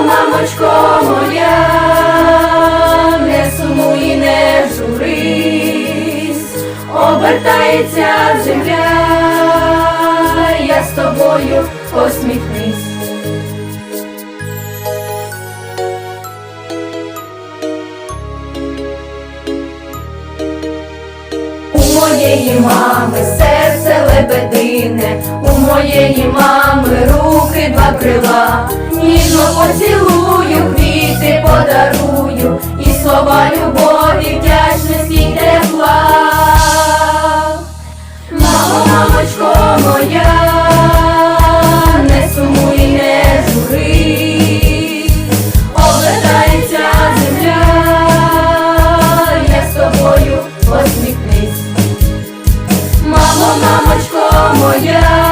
мамочко моя, не сумуй, не журись, обертається земля, я з тобою посміхнись. У моєї мами серце лебедине, у моєї мами ніжно поцілую, квіти подарую, і слова любові, вдячності тепла. Мамо, мамочко моя, не сумуй, не журись, обертається земля, я з тобою посміхнись. Мамо, мамочко моя,